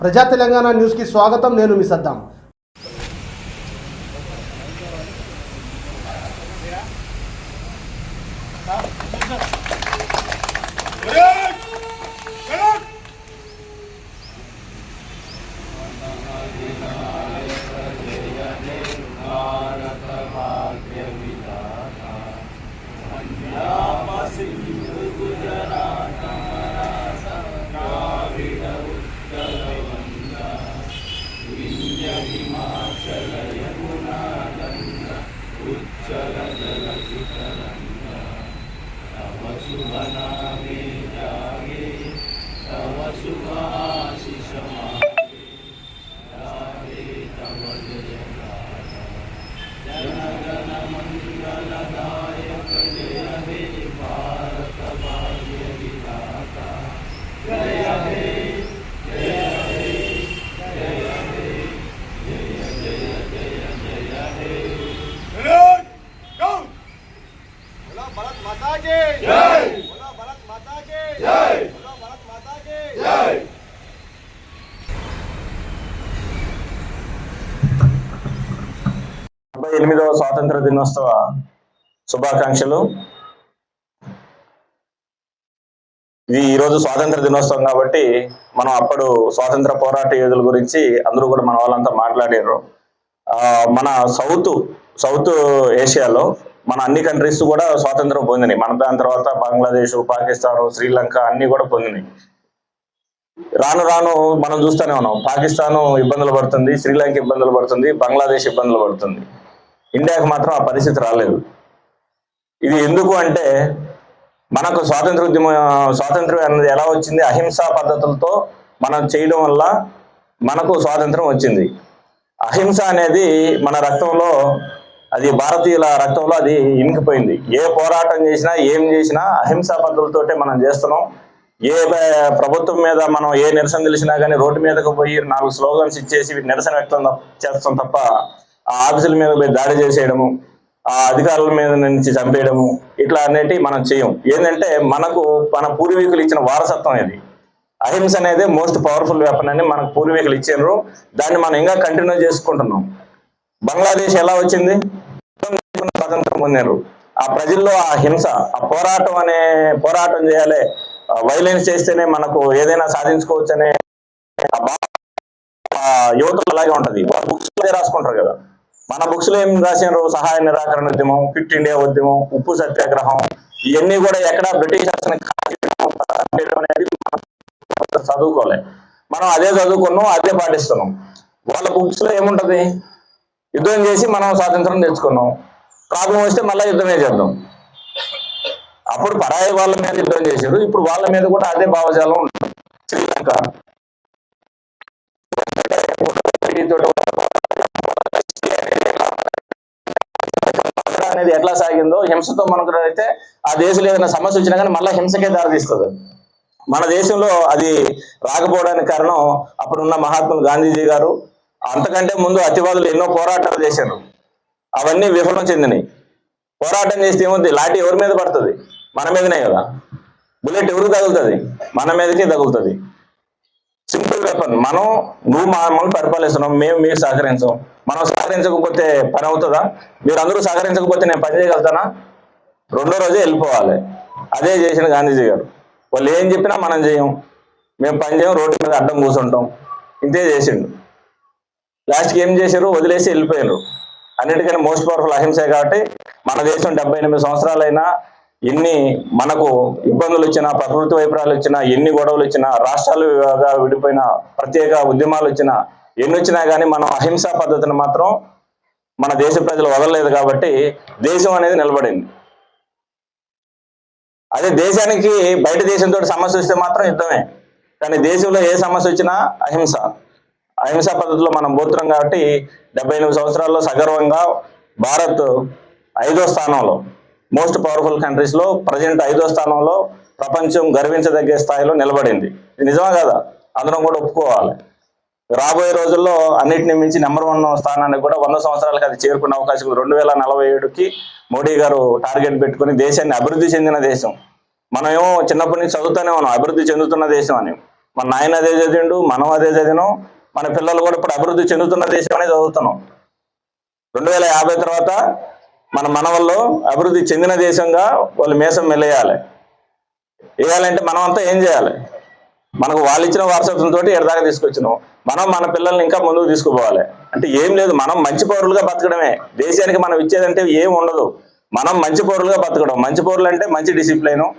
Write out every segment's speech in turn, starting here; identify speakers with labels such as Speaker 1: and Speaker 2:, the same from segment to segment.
Speaker 1: ప్రజా తెలంగాణ న్యూస్కి స్వాగతం. నేను మీ సద్దాం.
Speaker 2: ఐదవ స్వాతంత్ర దినోత్సవ శుభాకాంక్షలు. ఇది ఈరోజు స్వాతంత్ర దినోత్సవం కాబట్టి మనం అప్పుడు స్వాతంత్ర పోరాట యోధుల గురించి అందరూ కూడా మన వాళ్ళంతా మాట్లాడారు. మన సౌత్ సౌత్ ఏషియాలో మన అన్ని కంట్రీస్ కూడా స్వాతంత్రం పొందినాయి. మన దాని తర్వాత బంగ్లాదేశ్ పాకిస్తాన్ శ్రీలంక అన్ని కూడా పొందినాయి. రాను రాను మనం చూస్తూనే ఉన్నాం. పాకిస్తాన్ ఇబ్బందులు పడుతుంది శ్రీలంక ఇబ్బందులు పడుతుంది బంగ్లాదేశ్ ఇబ్బందులు పడుతుంది. ఇండియాకు మాత్రం ఆ పరిస్థితి రాలేదు. ఇది ఎందుకు అంటే మనకు స్వాతంత్ర ఉద్యమం స్వాతంత్రం అనేది ఎలా వచ్చింది? అహింసా పద్ధతులతో మనం చేయడం వల్ల మనకు స్వాతంత్రం వచ్చింది. అహింస అనేది మన రక్తంలో అది భారతీయుల రక్తంలో అది ఇనికిపోయింది. ఏ పోరాటం చేసినా ఏం చేసినా అహింసా పద్ధతులతోటే మనం చేస్తున్నాం. ఏ ప్రభుత్వం మీద మనం ఏ నిరసన తెలిసినా కానీ రోడ్డు మీదకు పోయి నాలుగు స్లోగన్స్ ఇచ్చేసి నిరసన వ్యక్తం చేస్తాం తప్ప ఆ ఆఫీసుల మీద పోయి దాడి చేసేయడము ఆ అధికారుల మీద నుంచి చంపేయడము ఇట్లా అనేటివి మనం చేయం. ఏంటంటే మనకు మన పూర్వీకులు ఇచ్చిన వారసత్వం ఇది అహింస అనేది మోస్ట్ పవర్ఫుల్ వెపన్ అని మనకు పూర్వీకులు ఇచ్చారు దాన్ని మనం ఇంకా కంటిన్యూ చేసుకుంటున్నాం. బంగ్లాదేశ్ ఎలా వచ్చింది? స్వాతంత్రం పొందారు ఆ ప్రజల్లో ఆ హింస ఆ పోరాటం అనే పోరాటం చేయాలి వైలెన్స్ చేస్తేనే మనకు ఏదైనా సాధించుకోవచ్చు అనే ఆ యువతలు అలాగే ఉంటది. బుక్స్ రాసుకుంటారు కదా. మన బుక్స్లో ఏం రాసినారు? సహాయ నిరాకరణ ఉద్యమం క్విట్ ఇండియా ఉద్యమం ఉప్పు సత్యాగ్రహం ఇవన్నీ కూడా ఎక్కడ బ్రిటిష్ అనేది చదువుకోలే మనం అదే చదువుకున్నాం అదే పాటిస్తున్నాం. వాళ్ళ బుక్స్లో ఏముంటది? యుద్ధం చేసి మనం స్వాతంత్రం తెచ్చుకున్నాం. ప్రాబ్లం వస్తే మళ్ళీ యుద్ధమే చేద్దాం. అప్పుడు పరాయి వాళ్ళ మీద యుద్ధం చేశారు. ఇప్పుడు వాళ్ళ మీద కూడా అదే భావజాలం ఉంటుంది. శ్రీలంక. అనేది ఎట్లా సాగిందో హింసతో మనకు అయితే ఆ దేశంలో ఏదైనా సమస్య వచ్చినా కానీ మళ్ళీ హింసకే దారితీస్తుంది. మన దేశంలో అది రాకపోవడానికి కారణం అప్పుడున్న మహాత్ములు గాంధీజీ గారు. అంతకంటే ముందు అతివాదులు ఎన్నో పోరాటాలు చేశారు. అవన్నీ విఫలం చెందినాయి. పోరాటం చేస్తే ఏముంది? లాఠీ ఎవరి మీద పడుతుంది? మన మీదనే కదా. బుల్లెట్ ఎవరికి తగులుతుంది? మన మీదకే తగులుతుంది. సింపుల్ వెపన్ మనం నువ్వు మమ్మల్ని మనం పరిపాలిస్తున్నాం మేము మీరు సహకరించాం. మనం సహకరించకపోతే పని అవుతుందా? మీరు అందరూ సహకరించకపోతే నేను పని చేయగలుగుతానా? రెండో రోజే వెళ్ళిపోవాలి. అదే చేసిన గాంధీజీ గారు. వాళ్ళు ఏం చెప్పినా మనం చేయం. మేము పని చేయం రోడ్డు మీద అడ్డం కూర్చుంటాం. ఇంతే చేసిండు. లాస్ట్కి ఏం చేశారు? వదిలేసి వెళ్ళిపోయారు అన్నిటికన్నా మోస్ట్ పవర్ఫుల్ అహింసే కాబట్టి మన దేశం డెబ్బై ఎనిమిది సంవత్సరాలైనా ఎన్ని మనకు ఇబ్బందులు వచ్చినా ప్రకృతి వైపరాలు వచ్చినా ఎన్ని గొడవలు వచ్చినా రాష్ట్రాలు విడిపోయిన ప్రత్యేక ఉద్యమాలు వచ్చినా ఎన్ని వచ్చినా కానీ మనం అహింసా పద్ధతిని మాత్రం మన దేశ ప్రజలు వదలలేదు కాబట్టి దేశం అనేది నిలబడింది. అదే దేశానికి బయట దేశంతో సమస్య వస్తే మాత్రం యుద్ధమే. కానీ దేశంలో ఏ సమస్య వచ్చినా అహింస. అహింసా పద్ధతిలో మనం పోతున్నాం కాబట్టి డెబ్బై సంవత్సరాల్లో సగర్వంగా భారత్ ఐదో స్థానంలో మోస్ట్ పవర్ఫుల్ కంట్రీస్లో ప్రజెంట్ ఐదో స్థానంలో ప్రపంచం గర్వించదగ్గ స్థాయిలో నిలబడింది. ఇది నిజమా కదా? అందరం కూడా ఒప్పుకోవాలి. రాబోయే రోజుల్లో అన్నిటిని మించి నెంబర్ వన్ స్థానానికి కూడా వంద సంవత్సరాలకు అది చేరుకునే అవకాశం రెండు వేల నలభై ఏడుకి మోడీ గారు టార్గెట్ పెట్టుకుని దేశాన్ని అభివృద్ధి చెందిన దేశం. మనం ఏమో చిన్నప్పటి నుంచి చదువుతూనే ఉన్నాం. అభివృద్ధి చెందుతున్న దేశం అని. మన నాయన అదే చదివిండు మనం అదే చదివినాం. మన పిల్లలు కూడా ఇప్పుడు అభివృద్ధి చెందుతున్న దేశం అనే చదువుతున్నాం. రెండు వేల యాభై తర్వాత మన మనవల్లో అభివృద్ధి చెందిన దేశంగా వాళ్ళు మేసం మెల్లేయాలి. వేయాలంటే మనం అంతా ఏం చేయాలి? మనకు వాళ్ళు ఇచ్చిన వారసత్వంతో ఎడదాకా తీసుకొచ్చినాం. మనం మన పిల్లల్ని ఇంకా ముందుకు తీసుకుపోవాలి. అంటే ఏం లేదు మనం మంచి పౌరులుగా బతకడమే. దేశానికి మనం ఇచ్చేదంటే ఏం ఉండదు. మనం మంచి పౌరులుగా బతకడం. మంచి పౌరులు అంటే మంచి డిసిప్లైను.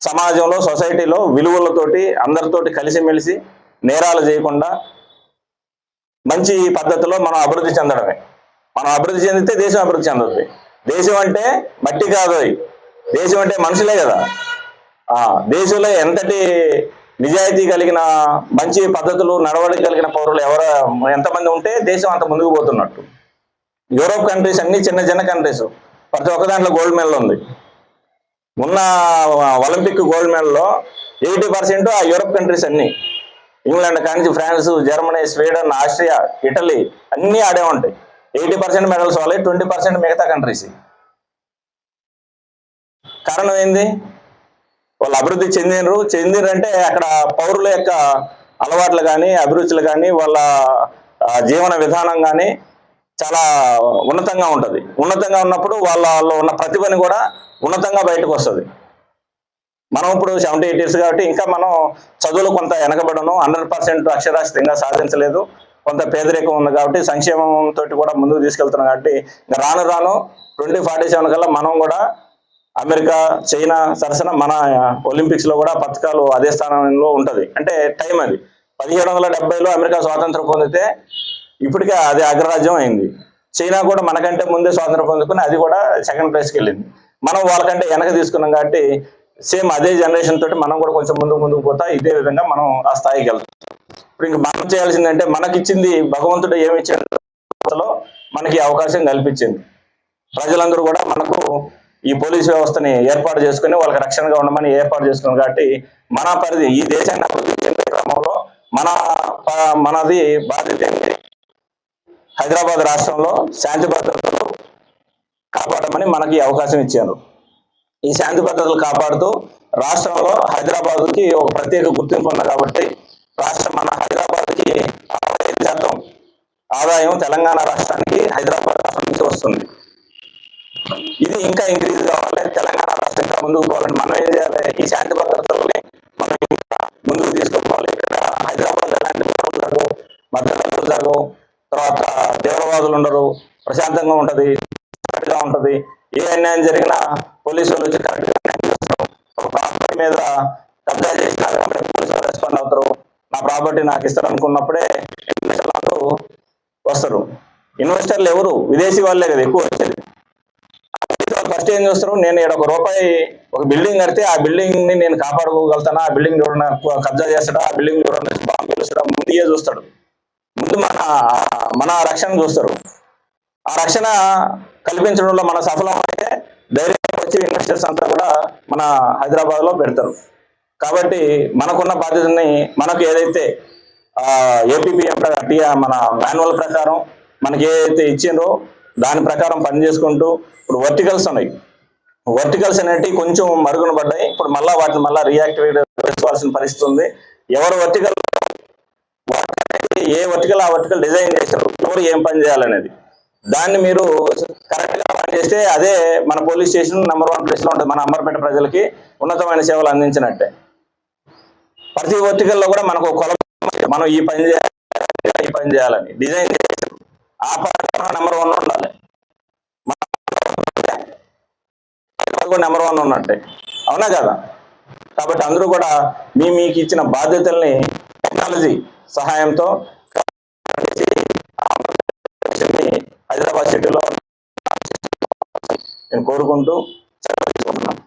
Speaker 2: సమాజంలో సొసైటీలో విలువలతోటి అందరితోటి కలిసిమెలిసి నేరాలు చేయకుండా మంచి పద్ధతిలో మనం అభివృద్ధి చెందడమే. మనం అభివృద్ధి చెందితే దేశం అభివృద్ధి చెందుతుంది దేశం అంటే మట్టి కాదు దేశం అంటే మనుషులే కదా. దేశంలో ఎంతటి నిజాయితీ కలిగిన మంచి పద్ధతులు నడవడిక కలిగిన పౌరులు ఎవరు ఎంతమంది ఉంటే దేశం అంత ముందుకు పోతున్నట్టు. యూరోప్ కంట్రీస్ అన్ని చిన్న చిన్న కంట్రీస్. ప్రతి ఒక్క దాంట్లో గోల్డ్ మెడల్ ఉంది. ఉన్న ఒలింపిక్ గోల్డ్ మెడల్లో ఎయిటీ పర్సెంట్ ఆ యూరోప్ కంట్రీస్ అన్ని. ఇంగ్లాండ్ కానీ France Germany Sweden Austria Italy అన్నీ ఆడే ఉంటాయి. ఎయిటీ పర్సెంట్ మెడల్స్ వాళ్ళే ట్వంటీ పర్సెంట్ మిగతా కంట్రీస్ కారణం ఏంది? వాళ్ళు అభివృద్ధి చెందినరు చెందినంటే అంటే అక్కడ పౌరుల యొక్క అలవాట్లు కానీ అభిరుచులు కానీ వాళ్ళ జీవన విధానం కానీ చాలా ఉన్నతంగా ఉంటుంది. ఉన్నతంగా ఉన్నప్పుడు వాళ్ళలో ఉన్న ప్రతిభని కూడా ఉన్నతంగా బయటకు వస్తుంది. మనం ఇప్పుడు సెవెంటీ ఎయిట్ ఇయర్స్ కాబట్టి ఇంకా మనం చదువులు కొంత వెనకబడను. హండ్రెడ్ పర్సెంట్ అక్షరాస్యత ఇంకా సాధించలేదు. కొంత పేదరికం ఉంది కాబట్టి సంక్షేమం తోటి కూడా ముందుకు తీసుకెళ్తున్నాం కాబట్టి రాను రాను ట్వంటీ ఫార్టీ సెవెన్ కల్లా మనం కూడా అమెరికా చైనా సరసన మన ఒలింపిక్స్లో కూడా పథకాలు అదే స్థానంలో ఉంటుంది. అంటే టైం అది. పదిహేడు వందల డెబ్బైలో అమెరికా స్వాతంత్రం పొందితే ఇప్పటికే అది అగ్రరాజ్యం అయింది. చైనా కూడా మనకంటే ముందే స్వాతంత్రం పొందుకుని అది కూడా సెకండ్ ప్లేస్కి వెళ్ళింది. మనం వాళ్ళకంటే వెనక తీసుకున్నాం కాబట్టి సేమ్ అదే జనరేషన్ తోటి మనం కూడా కొంచెం ముందుకు ముందుకు పోతా ఇదే విధంగా మనం ఆ స్థాయికి వెళ్తాం. ఇప్పుడు ఇంకా మనం చేయాల్సిందంటే మనకిచ్చింది భగవంతుడు ఏమి ఇచ్చిందో మనకి అవకాశం కల్పించింది. ప్రజలందరూ కూడా మనకు ఈ పోలీస్ వ్యవస్థని ఏర్పాటు చేసుకుని వాళ్ళకి రక్షణగా ఉండమని ఏర్పాటు చేసుకున్నాం కాబట్టి మన పరిధి ఈ దేశాన్ని అభివృద్ధి చెందే క్రమంలో మన మనది బాధ్యత ఏంటి? హైదరాబాద్ రాష్ట్రంలో శాంతి భద్రతలు కాపాడమని మనకి అవకాశం ఇచ్చారు. ఈ శాంతి భద్రతలు కాపాడుతూ రాష్ట్రంలో హైదరాబాద్కి ఒక ప్రత్యేక గుర్తింపు ఉంది కాబట్టి రాష్ట్రం మన హైదరాబాద్కి అరవై ఐదు శాతం ఆదాయం తెలంగాణ రాష్ట్రానికి హైదరాబాద్ రాష్ట్రం నుంచి వస్తుంది. ఇది ఇంకా ఇంక్రీజ్ కావాలి. తెలంగాణ రాష్ట్రం ఇంకా ముందుకు పోవాలని మనం ఏం చేయాలి? ఈ శాంతి భద్రతల్ని మనం ఇంకా ముందుకు తీసుకుపోవాలి. ఇక్కడ హైదరాబాద్ ఎలాంటి గొడవలు జరగవు? భద్రతలు జరగవు. తర్వాత తీవ్రవాదులు ఉండరు. ప్రశాంతంగా ఉంటుంది. కరెక్ట్గా ఉంటుంది. ఉంటది ఏ అన్యాయం జరిగినా పోలీసు వాళ్ళు వచ్చి కరెక్ట్గా చేస్తారు. ఒక ప్రాపర్టీ మీద కబ్జా చేసినా వెంటనే పోలీసు వాళ్ళు రెస్పాండ్ అవుతారు. ఆ ప్రాపర్టీ నాకు ఇస్తారు అనుకున్నప్పుడే ఇన్వెస్టర్లు వస్తారు. ఇన్వెస్టర్లు ఎవరు? విదేశీ వాళ్ళే కదా ఎక్కువ వచ్చేది. ఫస్ట్ ఏం చూస్తారు? నేను ఇక్కడ ఒక రూపాయి ఒక బిల్డింగ్ కడితే ఆ బిల్డింగ్ని నేను కాపాడుకోగలుగుతానా? ఆ బిల్డింగ్ ఎవరైనా కబ్జా చేస్తాడా? ఆ బిల్డింగ్ ఎవరైనా బాంబు పిలుస్తాడా? ముందుగా చూస్తాడు ముందు మన మన రక్షణ చూస్తారు. ఆ రక్షణ కల్పించడంలో మన సఫలం అయితే ధైర్యంగా వచ్చి ఇన్వెస్టర్స్ అంతా కూడా మన హైదరాబాద్లో పెడతారు. కాబట్టి మనకున్న బాధ్యతని మనకు ఏదైతే ఏపీపీఎం మన మాన్యువల్ ప్రకారం మనకి ఏదైతే ఇచ్చిండ్రో దాని ప్రకారం పని చేసుకుంటూ ఇప్పుడు వర్టికల్స్ ఉన్నాయి. వర్టికల్స్ అనేటివి కొంచెం మరుగున పడ్డాయి. ఇప్పుడు మళ్ళా వాటిని మళ్ళా రియాక్టివేట్ చేసుకోవాల్సిన పరిస్థితి ఉంది. ఎవరు వర్టికల్ ఏ వర్టికల్ ఆ వర్టికల్ డిజైన్ చేశారు ఎవరు ఏం పని చేయాలనేది. దాన్ని మీరు కరెక్ట్గా పని చేస్తే అదే మన పోలీస్ స్టేషన్ నెంబర్ వన్ ప్లేస్లో ఉంటుంది. మన అంబర్పేట ప్రజలకి ఉన్నతమైన సేవలు అందించినట్టే. ప్రతి వర్టికల్లో కూడా మనకు ఒక కొలం మనం ఈ పని చేయాలి ఈ పని చేయాలని. డిజైన్ చేసి ఆ పరంగా నెంబర్ వన్ ఉండాలి. నెంబర్ వన్ ఉన్నట్టే. అవునా కదా? కాబట్టి అందరూ కూడా మీ మీకు ఇచ్చిన బాధ్యతల్ని టెక్నాలజీ సహాయంతో హైదరాబాద్ సిటీలో నేను కోరుకుంటూ సెలవు తీసుకుంటున్నాను.